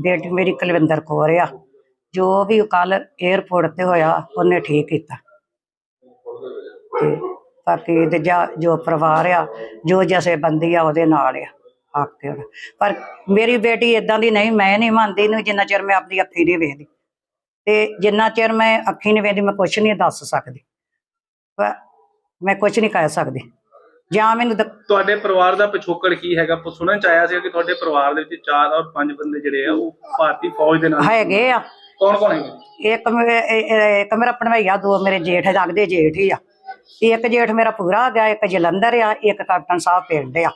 ਬੇਟੀ ਮੇਰੀ ਕੁਲਵਿੰਦਰ ਕੌਰ ਆ। ਜੋ ਵੀ ਕੱਲ 에어ਪੋਰਟ ਤੇ ਹੋਇਆ, ਉਹਨੇ ਠੀਕ ਕੀਤਾ। ਤੇ ਬਾਕੀ ਤੇ ਜਾ ਜੋ ਪਰਿਵਾਰ ਆ, ਜੋ ਜਸੇ ਬੰਦੀ ਆ, ਉਹਦੇ ਨਾਲ ਆ ਹੱਕ ਤੇ ਉਹਦਾ। ਪਰ ਮੇਰੀ ਬੇਟੀ ਇਦਾਂ ਦੀ ਨਹੀਂ, ਮੈਂ ਨਹੀਂ ਮੰਨਦੀ ਨੂੰ ਜਿੰਨਾ ਚਿਰ ਮੈਂ ਆਪਣੀ ਅੱਖੀ ਨਹੀਂ ਵੇਖਦੀ। ਤੇ ਜਿੰਨਾ ਚਿਰ ਮੈਂ ਅੱਖੀ ਨਹੀਂ ਵੇਖਦੀ, ਮੈਂ ਕੁਝ ਨਹੀਂ ਦੱਸ ਸਕਦੀ। ਪਰ ਮੈਂ ਕੁਝ ਨਹੀਂ ਕਹਿ ਸਕਦੀ। ਜਾਂ ਮੈਨੂੰ ਦ- ਤੁਹਾਡੇ ਪਰਿਵਾਰ ਦਾ ਪਿਛੋਕੜ ਕੀ ਹੈਗਾ? ਪ- ਸੁਣਨ ਚ ਆਇਆ ਸੀ ਕਿ ਤੁਹਾਡੇ ਪਰਿਵਾਰ ਦੇ ਵਿੱਚ ਚਾਰ ਔਰ ਪੰਜ ਬੰਦੇ ਜਿਹੜੇ ਆ ਉਹ ਭਾਰਤੀ ਫੌਜ ਦੇ ਨਾਲ ਹੈਗੇ ਆ। ਕੌਣ ਕੌਣ ਹੈਗੇ? ਇੱਕ ਮੇ- ਇਹ- ਇਹ- ਇੱਕ ਮੇਰਾ ਭਣਵਈਆ ਦੋ ਮੇਰੇ ਜੇਠ ਲੱਗਦੇ ਜੇਠ ਹੀ ਆ। ਇੱਕ ਜੇਠ ਮੇਰਾ ਪੂਰਾ ਆ ਗਿਆ ਇੱਕ ਜਲੰਧਰ ਆ ਇੱਕ ਕੈਪਟਨ ਸਾਹਿਬ ਪਿੰਡ ਆ।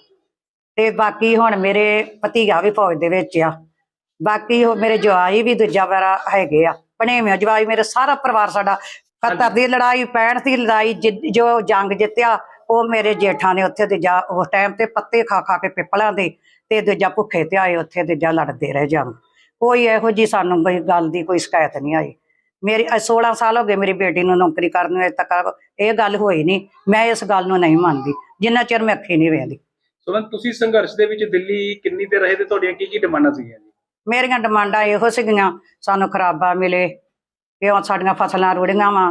ਤੇ ਬਾਕੀ ਹੁਣ ਮੇਰੇ ਭਤੀਆ ਵੀ ਫੌਜ ਦੇ ਵਿੱਚ ਆ। ਬਾਕੀ ਉਹ ਮੇਰੇ ਜਵਾਈ ਵੀ ਦੂਜਾ ਮੇਰਾ ਹੈਗੇ ਆ। ਭਣੇਵੇਂ ਜਵਾਈ ਮੇਰੇ ਸਾਰਾ ਪਰਿਵਾਰ ਸਾਡਾ। 71 ਦੀ ਲੜਾਈ 65 ਦੀ ਲੜਾਈ ਜਿ- ਜੋ ਜੰਗ ਜਿੱਤਿਆ ਉਹ ਮੇਰੇ ਜੇਠਾਂ ਨੇ ਉੱਥੇ ਤੇ ਜਾ ਉਸ ਟਾਈਮ ਤੇ ਪੱਤੇ ਖਾ ਖਾ ਕੇ ਪਿੱਪਲਾਂ ਦੇ ਤੇ ਦੂਜਾ ਭੁੱਖੇ ਤੇ ਆਏ ਉੱਥੇ ਤੇ ਜਾ ਲੜਦੇ ਰਹੇ ਜੰਗ ਕੋਈ ਇਹੋ ਜੀ ਸਾਨੂੰ ਕੋਈ ਗੱਲ ਦੀ ਕੋਈ ਸ਼ਿਕਾਇਤ ਨਹੀਂ ਆਈ। ਮੇਰੀ ਅ 16 ਸਾਲ ਹੋ ਗਏ ਮੇਰੀ ਬੇਟੀ ਨੂੰ ਨੌਕਰੀ ਕਰਨ ਨੂੰ ਅਜੇ ਤੱਕ ਇਹ ਗੱਲ ਹੋਈ ਨਹੀਂ। ਮੈਂ ਇਸ ਗੱਲ ਨੂੰ ਨਹੀਂ ਮੰਨਦੀ ਜਿੰਨਾ ਚਿਰ ਮੈਂ ਅੱਖੀ ਨਹੀਂ ਵੇਖਦੀ। ਸੁਮਨ ਤੁਸੀਂ ਸੰਘਰਸ਼ ਦੇ ਵਿੱਚ ਦਿੱਲੀ ਕਿੰਨੀ ਦੇਰ ਰਹੇ ਤੇ ਤੁਹਾਡੀਆਂ ਕੀ ਕੀ ਡਿਮਾਂਡਾਂ ਸੀਗੀਆਂ ਜੀ? ਮੇਰੀਆਂ ਡਿਮਾਂਡਾਂ ਇਹੋ ਸੀਗੀਆਂ ਸਾਨੂੰ ਖਰਾਬਾ ਮਿਲੇ ਕਿਉਂ ਸਾਡੀਆਂ ਫਸਲਾਂ ਰੁੜੀਆਂ ਵਾ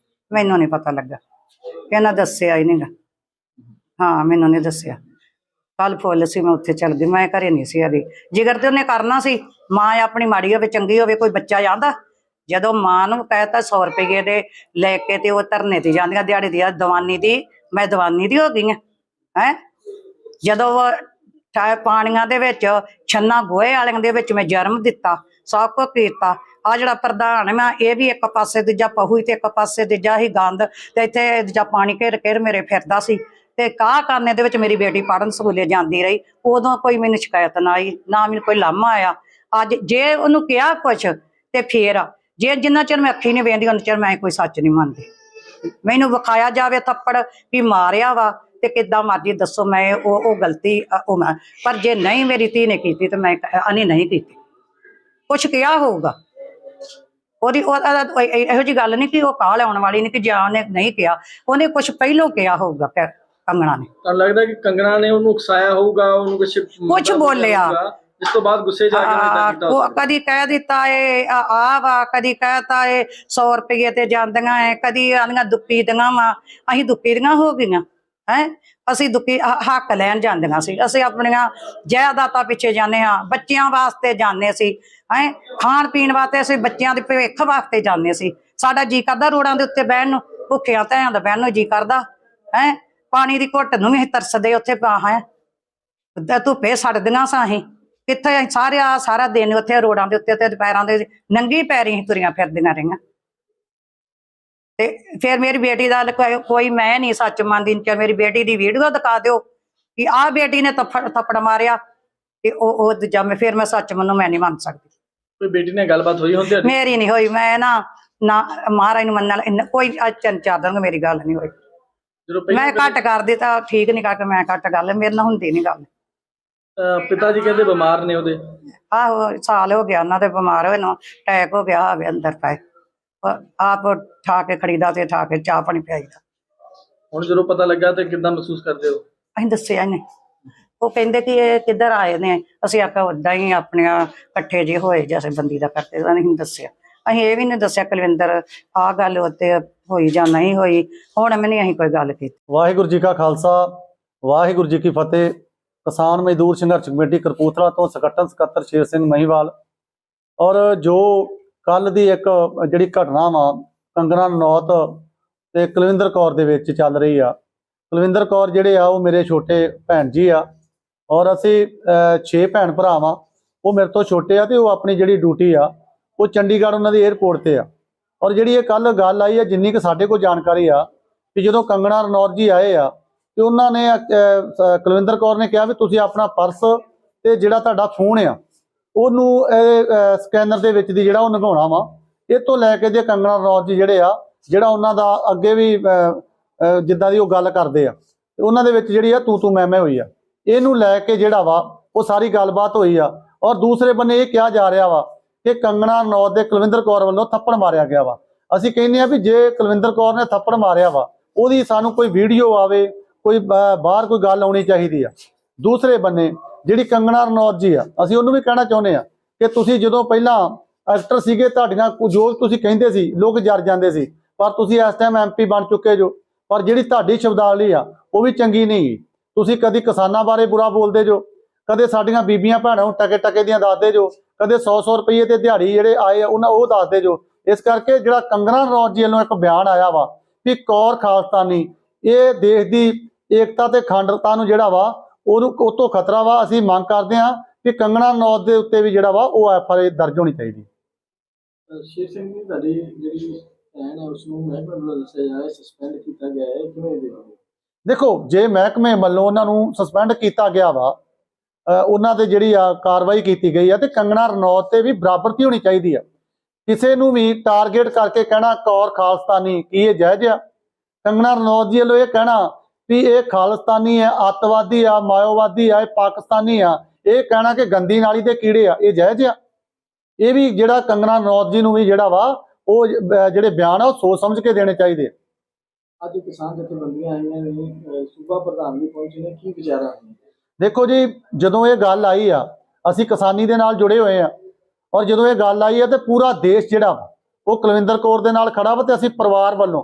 ਮੈਨੂੰ ਨਹੀਂ ਪਤਾ ਲੱਗਾ। ਇਹਨਾਂ ਦੱਸਿਆ ਹੀ ਨਹੀਂਗਾ ਹਾਂ, ਮੈਨੂੰ ਨਹੀਂ ਦੱਸਿਆ। ਕੱਲ ਫੁੱਲ ਸੀ, ਮੈਂ ਉੱਥੇ ਚੱਲ ਗਈ। ਮੈਂ ਘਰੇ ਨਹੀਂ ਸੀ ਹੈਗੀ ਜਿਗਰ ਤੇ ਉਹਨੇ ਕਰਨਾ ਸੀ, ਮਾਂ ਆਪਣੀ ਮਾੜੀ ਹੋਵੇ, ਚੰਗੀ ਹੋਵੇ, ਕੋਈ ਬੱਚਾ ਜਾਂਦਾ ਜਦੋਂ ਮਾਂ ਨੂੰ ਕਹਿਤਾ 100 ਰੁਪਏ ਦੇ ਲੈ ਕੇ ਤੇ ਉਹ ਧਰਨੇ ਤੇ ਜਾਂਦੀਆਂ, ਦਿਹਾੜੀ ਦੀ ਦਵਾਨੀ ਦੀ, ਮੈਂ ਦਵਾਨੀ ਦੀ ਹੋ ਗਈ ਹਾਂ ਹੈ? ਜਦੋਂ ਉਹ ਪਾਣੀਆਂ ਦੇ ਵਿੱਚ, ਛੰਨਾ ਗੋਹੇ ਵਾਲਿਆਂ ਦੇ ਵਿੱਚ ਮੈਂ ਜਨਮ ਦਿੱਤਾ, ਸਭ ਕੁਝ ਕੀਤਾ ਆ ਜਿਹੜਾ ਪ੍ਰਧਾਨ ਹੈ, ਮੈਂ ਇਹ ਵੀ ਇੱਕ ਪਾਸੇ ਦੂਜਾ ਪਹੂ ਤੇ ਇੱਕ ਪਾਸੇ ਦੂਜਾ ਹੀ ਗੰਦ ਤੇ ਇੱਥੇ ਦੂਜਾ ਪਾਣੀ ਘੇਰ ਘੇਰ ਮੇਰੇ ਫਿਰਦਾ ਸੀ ਤੇ ਕਾਹ ਕਰਨੇ ਦੇ ਵਿੱਚ ਮੇਰੀ ਬੇਟੀ ਪੜਨ ਸਕੂਲੇ ਜਾਂਦੀ ਰਹੀ। ਉਦੋਂ ਕੋਈ ਮੈਨੂੰ ਸ਼ਿਕਾਇਤ ਨਾ ਆਈ, ਨਾ ਮੈਨੂੰ ਕੋਈ ਲਾਮਾ ਆਇਆ। ਅੱਜ ਜੇ ਉਹਨੂੰ ਕਿਹਾ ਕੁਛ ਤੇ ਫੇਰ ਜੇ ਜਿੰਨਾ ਚਿਰ ਮੈਂ ਅੱਖੀ ਨਹੀਂ ਵੇਂਦੀ ਉਹਨਾਂ ਚਿਰ ਮੈਂ ਕੋਈ ਸੱਚ ਨਹੀਂ ਮੰਨਦੀ। ਮੈਨੂੰ ਵਿਖਾਇਆ ਜਾਵੇ ਥੱਪੜ ਵੀ ਮਾਰਿਆ ਵਾ ਤੇ ਕਿੱਦਾਂ ਮਰਜ਼ੀ ਦੱਸੋ, ਮੈਂ ਉਹ ਉਹ ਗਲਤੀ ਉਹ ਮੈਂ ਪਰ ਜੇ ਨਹੀਂ ਮੇਰੀ ਧੀ ਨੇ ਕੀਤੀ ਤੇ ਮੈਂ ਅਨੀ ਨਹੀਂ ਕੀਤੀ। ਕੁਛ ਕਿਹਾ ਹੋਊਗਾ। ਉਹਦੀ ਉਹ- ਉਹਦਾ ਇਹ- ਇਹੋ ਜੀ ਗੱਲ ਨਹੀਂ ਕਿ ਉਹ ਕਾਲ ਆਉਣ ਵਾਲੀ ਨਹੀਂ ਕਿ ਜਾਂ ਉਹਨੇ ਨਹੀਂ ਕਿਹਾ। ਉਹਨੇ ਕੁਛ ਪਹਿਲੋਂ ਕਿਹਾ ਹੋਊਗਾ ਫਿਰ ਕੰਗਣਾ ਨੇ। ਤੁਹਾਨੂੰ ਲੱਗਦਾ ਕਿ ਕੰਗਣਾ ਨੇ ਉਹਨੂੰ ਉਕਸਾਇਆ ਹੋਊਗਾ ਉਹਨੂੰ ਕੁਝ ਕੁਛ ਬੋਲਿਆ। ਇਸ ਤੋਂ ਬਾਅਦ ਗੁੱਸੇ ਜਾ ਕੇ ਉਹਨੇ ਏਦਾਂ ਕੀਤਾ ਉਹ। ਕਦੀ ਕਹਿ ਦਿੱਤਾ ਏ ਆ ਆ ਵਾ ਕਦੀ ਕਹਿਤਾ ਏ 100 ਰੁਪਏ ਤੇ ਜਾਂਦੀਆਂ ਏ ਕਦੀ ਆਂਦੀਆਂ ਦੁੱਪੀ ਦੀਆਂ ਵਾ। ਅਸੀਂ ਦੁੱਪੀ ਦੀਆਂ ਹੋ ਗਈਆਂ ਹੈ? ਅਸੀਂ ਦੁੱਪੀ ਹ- ਹੱਕ ਲੈਣ ਜਾਂਦੀਆਂ ਸੀ। ਅਸੀਂ ਆਪਣੀਆਂ ਜਾਇਦਾਦਾਂ ਪਿੱਛੇ ਜਾਂਦੇ ਹਾਂ ਬੱਚਿਆਂ ਵਾਸਤੇ ਜਾਂਦੇ ਸੀ। ਹੈ? ਖਾਣ ਪੀਣ ਵਾਸਤੇ ਅਸੀਂ ਬੱਚਿਆਂ ਦੇ ਭਵਿੱਖ ਵਾਸਤੇ ਜਾਂਦੇ ਸੀ ਸਾਡਾ ਜੀ ਕਰਦਾ ਰੋੜਾਂ ਦੇ ਉੱਤੇ ਬਹਿਣ ਨੂੰ, ਭੁੱਖਿਆਂ ਧਿਆਂ ਦਾ ਬਹਿਣ ਨੂੰ ਜੀ ਕਰਦਾ, ਹੈ? ਪਾਣੀ ਦੀ ਘੁੱਟ ਨੂੰ ਵੀ ਅਸੀਂ ਤਰਸਦੇ ਉੱਥੇ ਪਾ ਹੈ? ਤੇ ਧੁੱਪੇ ਸੜਦੀਆਂ ਸਾਂ ਅਸੀਂ। ਕਿੱਥੇ ਅਸੀਂ ਸਾਰੇ ਆ, ਸਾਰਾ ਦਿਨ ਉੱਥੇ ਰੋਡਾਂ ਦੇ ਉੱਤੇ ਤੇ ਦੁਪਹਿਰਾਂ ਦੇ ਨੰਗੀ ਪੈਰੀ ਤੁਰੀਆਂ ਫਿਰਦੀਆਂ ਰਹੀਆਂ। ਤੇ ਫਿਰ ਮੇਰੀ ਬੇਟੀ ਦਾ ਕੋਈ- ਕੋਈ ਮੈਂ ਨਹੀਂ ਸੱਚ ਮੰਨਦੀ ਕਿ ਮੇਰੀ ਬੇਟੀ ਦੀ ਵੀਡੀਓ ਦਿਖਾ ਦਿਓ ਕਿ ਆਹ ਬੇਟੀ ਨੇ ਥੱਪੜ ਥੱਪੜ ਮਾਰਿਆ ਤੇ ਉਹ ਉਹ ਦੂਜਾ ਮੈਂ, ਫਿਰ ਮੈਂ ਸੱਚ ਮੰਨੂ, ਮੈਂ ਨਹੀਂ ਮੰਨ ਸਕਦੀ। ਕੋਈ ਬੇਟੀ ਨਾਲ ਗੱਲਬਾਤ ਹੋਈ ਹੁੰਦੀ ਹੈ ਮੇਰੀ ਨਹੀਂ ਹੋਈ ਮੈਂ ਨਾ ਨਾ ਮਹਾਰਾਜ ਨੂੰ ਮੰਨਣ ਇੰਨਾ- ਕੋਈ ਅੱਜ ਤਿੰਨ ਚਾਰ ਦਿਨ ਮੇਰੀ ਗੱਲ ਨਹੀਂ ਹੋਈ। ਜਦੋਂ ਪਹਿਲਾਂ ਮੈਂ ਘੱਟ ਕਰਦੀ ਤਾਂ ਠੀਕ ਨਹੀਂ ਕਰਕੇ ਮੈਂ ਘੱਟ ਗੱਲ ਮੇਰੇ ਨਾਲ ਹੁੰਦੀ ਨਹੀਂ ਗੱਲ। ਅਹ ਪਿਤਾ ਜੀ ਕਹਿੰਦੇ ਬਿਮਾਰ ਨੇ ਉਹਦੇ। ਆਹੋ ਸਾਲ ਹੋ ਗਿਆ ਉਹਨਾਂ ਦੇ ਬਿਮਾਰ ਹੋਏ ਨੂੰ ਅਟੈਕ ਹੋ ਗਿਆ ਹੋਵੇ ਅੰਦਰ ਪਏ। ਪਰ ਆਪ ਠਾ ਕੇ ਖੜੀਦਾ ਤੇ ਠਾ ਕੇ ਚਾਹ ਪਾਣੀ ਪਿਆਈਦਾ। ਹੁਣ ਜਦੋਂ ਪਤਾ ਲੱਗਾ ਤੇ ਕਿੱਦਾਂ ਮਹਿਸੂਸ ਕਰਦੇ ਹੋ? ਅਸੀਂ ਦੱਸਿਆ ਨਹੀਂ। ਉਹ ਕਹਿੰਦੇ ਕਿ ਇਹ ਕਿੱਧਰ ਆਏ ਨੇ? ਅਸੀਂ ਆਖਿਆ ਉਦਾਂ ਹੀ ਆਪਣੇ ਇਕੱਠੇ ਜੇ ਹੋਏ ਜੈਸੇ ਬੰਦੀ ਦਾ ਕਰਦੇ, ਤਾਂ ਨਹੀਂ ਦੱਸਿਆ। ਅਸੀਂ ਇਹ ਵੀ ਨਹੀਂ ਦੱਸਿਆ, ਕੁਲਵਿੰਦਰ, ਆਹ ਗੱਲ ਉੱਤੇ ਹੋਈ ਜਾਂ ਨਹੀਂ ਹੋਈ, ਹੁਣ ਮੈਂ ਅਸੀਂ ਕੋਈ ਗੱਲ ਕੀਤੀ। ਵਾਹਿਗੁਰੂ ਜੀ ਕਾ ਖਾਲਸਾ, ਵਾਹਿਗੁਰੂ ਜੀ ਕੀ ਫਤਿਹ। ਕਿਸਾਨ ਮਜ਼ਦੂਰ ਸੰਘਰਸ਼ ਕਮੇਟੀ ਕਰਪੂਥਲਾ ਤੋਂ ਸੰਗਠਨ ਸਕੱਤਰ ਸ਼ੇਰ ਸਿੰਘ ਮਹੀਵਾਲ। ਔਰ ਜੋ ਕੱਲ ਦੀ ਇੱਕ ਜਿਹੜੀ ਘਟਨਾ ਵਾ ਕੰਗਨਾ ਨੌਤ ਤੇ ਕੁਲਵਿੰਦਰ ਕੌਰ ਦੇ ਵਿੱਚ ਚੱਲ ਰਹੀ ਆ। ਕੁਲਵਿੰਦਰ ਕੌਰ ਜਿਹੜੇ ਆ, ਉਹ ਮੇਰੇ ਛੋਟੇ ਭੈਣ ਜੀ ਆ। ਔਰ ਅਸੀਂ 6 ਭੈਣ ਭਰਾ ਵਾਂ ਉਹ ਮੇਰੇ ਤੋਂ ਛੋਟੇ ਆ ਤੇ ਉਹ ਆਪਣੀ ਜਿਹੜੀ ਡਿਊਟੀ ਆ, ਉਹ ਚੰਡੀਗੜ੍ਹ ਉਹਨਾਂ ਦੇ 에ਅਰਪੋਰਟ ਤੇ ਆ। ਔਰ ਜਿਹੜੀ ਇਹ ਕੱਲ ਗੱਲ ਆਈ ਆ, ਜਿੰਨੀ ਕਿ ਸਾਡੇ ਕੋਲ ਜਾਣਕਾਰੀ ਆ ਕਿ ਜਦੋਂ ਕੰਗਣਾ ਰਣੌਤ ਜੀ ਆਏ ਆ, ਤੇ ਉਹਨਾਂ ਨੇ ਕੁਲਵਿੰਦਰ ਕੌਰ ਨੇ ਕਿਹਾ ਵੀ ਤੁਸੀਂ ਆਪਣਾ ਪਰਸ ਤੇ ਜਿਹੜਾ ਤੁਹਾਡਾ ਫੋਨ ਆ, ਉਹਨੂੰ, ਇਹ ਸਕੈਨਰ ਦੇ ਵਿੱਚ ਦੀ ਜਿਹੜਾ ਉਹ ਨਗਾਉਣਾ ਵਾ, ਇਹ ਤੋਂ ਲੈ ਕੇ ਜੇ ਕੰਗਣਾ ਰਣੌਤ ਜੀ ਜਿਹੜੇ ਆ, ਜਿਹੜਾ ਉਹਨਾਂ ਦਾ ਅੱਗੇ ਵੀ ਜਿੱਦਾਂ ਦੀ ਉਹ ਗੱਲ ਕਰਦੇ ਆ, ਤੇ ਉਹਨਾਂ ਦੇ ਵਿੱਚ ਜਿਹੜੀ ਆ ਤੂੰ ਤੂੰ ਮੈਂ ਮੈਂ ਹੋਈ ਆ। ਇਹਨੂੰ ਲੈ ਕੇ ਜਿਹੜਾ ਵਾ, ਉਹ ਸਾਰੀ ਗੱਲਬਾਤ ਹੋਈ ਆ। ਔਰ ਦੂਸਰੇ ਬੰਨੇ ਇਹ ਕਿਹਾ ਜਾ ਰਿਹਾ ਵਾ ਕਿ ਕੰਗਣਾ ਰਣੌਤ ਦੇ ਕੁਲਵਿੰਦਰ ਕੌਰ ਵੱਲੋਂ ਥੱਪੜ ਮਾਰਿਆ ਗਿਆ ਵਾ। ਅਸੀਂ ਕਹਿੰਦੇ ਆ ਵੀ ਜੇ ਕੁਲਵਿੰਦਰ ਕੌਰ ਨੇ ਥੱਪੜ ਮਾਰਿਆ ਵਾ, ਉਹਦੀ ਸਾਨੂੰ ਕੋਈ ਵੀਡੀਓ ਆਵੇ, ਕੋਈ ਬਾਹਰ ਕੋਈ ਗੱਲ ਆਉਣੀ ਚਾਹੀਦੀ ਆ। ਦੂਸਰੇ ਬੰਨੇ ਜਿਹੜੀ ਕੰਗਣਾ ਰਣੌਤ ਜੀ ਆ, ਅਸੀਂ ਉਹਨੂੰ ਵੀ ਕਹਿਣਾ ਚਾਹੁੰਦੇ ਆ ਕਿ ਤੁਸੀਂ ਜਦੋਂ ਪਹਿਲਾਂ ਐਕਟਰ ਸੀਗੇ ਤੁਹਾਡੀਆਂ ਕੁ- ਜੋ ਤੁਸੀਂ ਕਹਿੰਦੇ ਸੀ, ਲੋਕ ਜਰ ਜਾਂਦੇ ਸੀ, ਪਰ ਤੁਸੀਂ ਇਸ ਟਾਈਮ ਐਮਪੀ ਬਣ ਚੁੱਕੇ ਜੋ, ਪਰ ਜਿਹੜੀ ਤੁਹਾਡੀ ਸ਼ਬਦਾਵਲੀ ਆ, ਉਹ ਵੀ ਚੰਗੀ ਨਹੀਂ। ਤੁਸੀਂ ਕਦੀ ਕਿਸਾਨਾਂ ਬਾਰੇ ਬੁਰਾ ਬੋਲਦੇ ਜੋ? ਕਦੇ ਸਾਡੀਆਂ ਬੀਬੀਆਂ ਭੈਣਾਂ ਨੂੰ ਟਕੇ ਟਕੇ ਦੀਆਂ ਦੱਸਦੇ ਜੋ? ਕਦੇ 100-100 ਰੁਪਏ ਤੇ ਦਿਹਾੜੀ ਜਿਹੜੇ ਆਏ ਉਹਨਾਂ ਉਹ ਦੱਸਦੇ ਜੋ? ਇਸ ਕਰਕੇ ਜਿਹੜਾ ਕੰਗਣਾ ਰਣੌਤ ਜੀ ਵੱਲੋਂ ਇੱਕ ਬਿਆਨ ਆਇਆ ਵਾ ਵੀ ਕੌਰ ਖਾਲਸਤਾਨੀ, ਇਹ ਦੇਸ਼ ਦੀ ਏਕਤਾ ਤੇ ਅਖੰਡਤਾ ਨੂੰ ਜਿਹੜਾ ਵਾ, ਉਹਨੂੰ ਉਹ ਤੋਂ ਖਤਰਾ ਵਾ, ਅਸੀਂ ਮੰਗ ਕਰਦੇ ਹਾਂ ਕਿ ਕੰਗਣਾ ਰਣੌਤ ਦੇ ਉੱਤੇ ਵੀ ਜਿਹੜਾ ਵਾ, ਉਹ ਐਫ ਆਈ ਦਰਜ ਹੋਣੀ ਚਾਹੀਦੀ। ਸ਼ੇਰ ਸਿੰਘ ਜੀ, ਤੁਹਾਡੀ ਜਿਹੜੀ ਭੈਣ ਹੈ ਉਸ ਨੂੰ ਮਹਿਕਮੇ ਵੱਲੋਂ ਦੱਸਿਆ ਜਾ ਰਿਹਾ ਸਸਪੈਂਡ ਕੀਤਾ ਗਿਆ ਹੈ, ਕਿਵੇਂ ਦੇਖੋਗੇ ਦੇਖੋ, ਜੇ ਮਹਿਕਮੇ ਵੱਲੋਂ ਉਹਨਾਂ ਨੂੰ ਸਸਪੈਂਡ ਕੀਤਾ ਗਿਆ ਵਾ ਉਹਨਾਂ ਤੇ ਜਿਹੜੀ ਆ ਕਾਰਵਾਈ ਕੀਤੀ ਗਈ ਆ, ਤੇ ਕੰਗਣਾ ਰਣੌਤ ਤੇ ਵੀ ਬਰਾਬਰਤੀ ਹੋਣੀ ਚਾਹੀਦੀ ਆ। ਕਿਸੇ ਨੂੰ ਵੀ ਟਾਰਗੇਟ ਕਰਕੇ ਕਹਿਣਾ ਕੌਰ ਖਾਲਸਤਾਨੀ, ਕੀ ਇਹ ਜਾਇਜ਼ ਆ? ਕੰਗਣਾ ਰਣੌਤ ਜੀ ਵੱਲੋਂ ਇਹ ਕਹਿਣਾ ਵੀ ਇਹ ਖਾਲਸਤਾਨੀ ਆ, ਅੱਤਵਾਦੀ ਆ ਮਾਇਓਵਾਦੀ ਆ, ਇਹ ਪਾਕਿਸਤਾਨੀ ਆ, ਇਹ ਕਹਿਣਾ ਕਿ ਗੰਦੀ ਨਾਲੀ ਦੇ ਕੀੜੇ ਆ, ਇਹ ਜਾਇਜ਼ ਆ? ਇਹ ਵੀ ਜਿਹੜਾ ਕੰਗਣਾ ਰਣੌਤ ਜੀ ਨੂੰ ਵੀ ਜਿਹੜਾ ਵਾ, ਉਹ ਜਿਹੜੇ ਬਿਆਨ ਆ, ਉਹ ਸੋਚ ਸਮਝ ਕੇ ਦੇਣੇ ਚਾਹੀਦੇ ਆ। ਅੱਜ ਕਿਸਾਨ ਜਥੇਬੰਦੀਆਂ ਆਈਆਂ ਨੇ ਸੂਬਾ ਪ੍ਰਧਾਨ ਵੀ ਪਹੁੰਚੇ ਨੇ ਕੀ ਵਿਚਾਰਾ ਦੇਖੋ ਜੀ ਜਦੋਂ ਇਹ ਗੱਲ ਆਈ ਆ ਅਸੀਂ ਕਿਸਾਨੀ ਦੇ ਨਾਲ ਜੁੜੇ ਹੋਏ ਆ ਔਰ ਜਦੋਂ ਇਹ ਗੱਲ ਆਈ ਆ ਤੇ ਪੂਰਾ ਦੇਸ਼ ਜਿਹੜਾ ਉਹ ਕੁਲਵਿੰਦਰ ਕੌਰ ਦੇ ਨਾਲ ਖੜਾ ਵਾ ਤੇ ਅਸੀਂ ਪਰਿਵਾਰ ਵੱਲੋਂ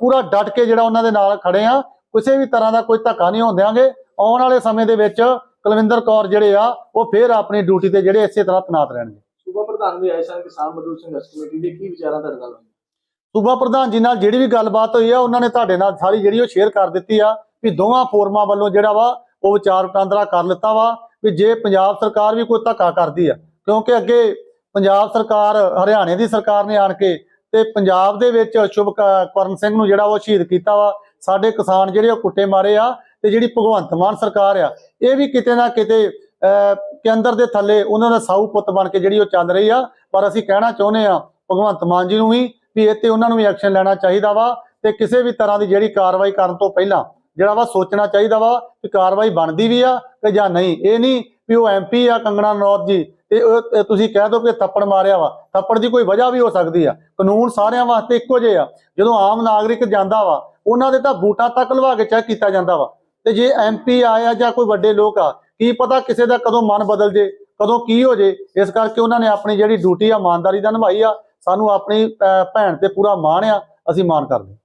ਪੂਰਾ ਡਟ ਕੇ ਜਿਹੜਾ ਉਹਨਾਂ ਦੇ ਨਾਲ ਖੜੇ ਆ ਕਿਸੇ ਵੀ ਤਰ੍ਹਾਂ ਦਾ ਕੋਈ ਧੱਕਾ ਨਹੀਂ ਹੋਣ ਦਿਆਂਗੇ। ਆਉਣ ਵਾਲੇ ਸਮੇਂ ਦੇ ਵਿੱਚ ਕੁਲਵਿੰਦਰ ਕੌਰ ਜਿਹੜੇ ਆ ਉਹ ਫੇਰ ਆਪਣੀ ਡਿਊਟੀ ਤੇ ਜਿਹੜੇ ਇਸੇ ਤਰ੍ਹਾਂ ਤੈਨਾਤ ਰਹਿਣਗੇ। ਸੂਬਾ ਪ੍ਰਧਾਨ ਵੀ ਆਏ ਸਨ ਕਿਸਾਨ ਮਜ਼ਦੂਰ ਸੰਘਰਸ਼ ਕਮੇਟੀ ਦੇ ਕੀ ਵਿਚਾਰਾਂ ਤੁਹਾਡੇ ਨਾਲ? ਸੂਬਾ ਪ੍ਰਧਾਨ ਜੀ ਨਾਲ ਜਿਹੜੀ ਵੀ ਗੱਲਬਾਤ ਹੋਈ ਆ, ਉਹਨਾਂ ਨੇ ਤੁਹਾਡੇ ਨਾਲ ਸਾਰੀ ਜਿਹੜੀ ਉਹ ਸ਼ੇਅਰ ਕਰ ਦਿੱਤੀ ਆ ਵੀ ਦੋਵਾਂ ਫੋਰਮਾਂ ਵੱਲੋਂ ਜਿਹੜਾ ਵਾ, ਉਹ ਵਿਚਾਰ ਵਟਾਂਦਰਾ ਕਰ ਲਿੱਤਾ ਵਾ ਵੀ ਜੇ ਪੰਜਾਬ ਸਰਕਾਰ ਵੀ ਕੋਈ ਧੱਕਾ ਕਰਦੀ ਆ, ਕਿਉਂਕਿ ਅੱਗੇ ਪੰਜਾਬ ਸਰਕਾਰ, ਹਰਿਆਣੇ ਦੀ ਸਰਕਾਰ ਨੇ ਆਣ ਕੇ ਤੇ ਪੰਜਾਬ ਦੇ ਵਿੱਚ ਸ਼ੁਭ ਕ- ਕਰਨ ਸਿੰਘ ਨੂੰ ਜਿਹੜਾ ਉਹ ਸ਼ਹੀਦ ਕੀਤਾ ਵਾ, ਸਾਡੇ ਕਿਸਾਨ ਜਿਹੜੇ ਉਹ ਕੁੱਟੇ ਮਾਰੇ ਆ ਤੇ ਜਿਹੜੀ ਭਗਵੰਤ ਮਾਨ ਸਰਕਾਰ ਆ, ਇਹ ਵੀ ਕਿਤੇ ਨਾ ਕਿਤੇ ਕੇਂਦਰ ਦੇ ਥੱਲੇ ਉਹਨਾਂ ਦਾ ਸਾਊ ਪੁੱਤ ਬਣ ਕੇ ਜਿਹੜੀ ਉਹ ਚੱਲ ਰਹੀ ਆ, ਪਰ ਅਸੀਂ ਕਹਿਣਾ ਚਾਹੁੰਦੇ ਆ ਭਗਵੰਤ ਮਾਨ ਜੀ ਨੂੰ ਵੀ ਵੀ ਇਹ ਤੇ ਉਹਨਾਂ ਨੂੰ ਵੀ ਐਕਸ਼ਨ ਲੈਣਾ ਚਾਹੀਦਾ ਵਾ ਤੇ ਕਿਸੇ ਵੀ ਤਰ੍ਹਾਂ ਦੀ ਜਿਹੜੀ ਕਾਰਵਾਈ ਕਰਨ ਤੋਂ ਪਹਿਲਾਂ ਜਿਹੜਾ ਵਾ ਸੋਚਣਾ ਚਾਹੀਦਾ ਵਾ ਕਿ ਕਾਰਵਾਈ ਬਣਦੀ ਵੀ ਆ ਕਿ ਜਾਂ ਨਹੀਂ। ਇਹ ਨਹੀਂ ਵੀ ਉਹ ਐਮਪੀ ਆ ਕੰਗਣਾ ਰਣੌਤ ਜੀ ਤੇ ਤੁਸੀਂ ਕਹਿ ਦਿਓ ਕਿ ਥੱਪੜ ਮਾਰਿਆ ਵਾ। ਥੱਪੜ ਦੀ ਕੋਈ ਵਜ੍ਹਾ ਵੀ ਹੋ ਸਕਦੀ ਆ। ਕਾਨੂੰਨ ਸਾਰਿਆਂ ਵਾਸਤੇ ਇੱਕੋ ਜਿਹੇ ਆ। ਜਦੋਂ ਆਮ ਨਾਗਰਿਕ ਜਾਂਦਾ ਵਾ, ਉਹਨਾਂ ਦੇ ਤਾਂ ਬੂਟਾਂ ਤੱਕ ਲਵਾ ਕੇ ਚੈੱਕ ਕੀਤਾ ਜਾਂਦਾ ਵਾ। ਤੇ ਜੇ ਐਮਪੀ ਆਇਆ ਜਾਂ ਕੋਈ ਵੱਡੇ ਲੋਕ ਆ, ਕੀ ਪਤਾ ਕਿਸੇ ਦਾ ਕਦੋਂ ਮਨ ਬਦਲ ਜੇ, ਕਦੋਂ ਕੀ ਹੋ ਜੇ। ਇਸ ਕਰਕੇ ਉਹਨਾਂ ਨੇ ਆਪਣੀ ਜਿਹੜੀ ਡਿਊਟੀ ਆ, ਇਮਾਨਦਾਰੀ ਦਾ ਨਿਭਾਈ ਆ। ਸਾਨੂੰ ਆਪਣੀ ਭੈਣ ਤੇ ਪੂਰਾ ਮਾਣ ਆ ਅਸੀਂ ਮਾਣ ਕਰਦੇ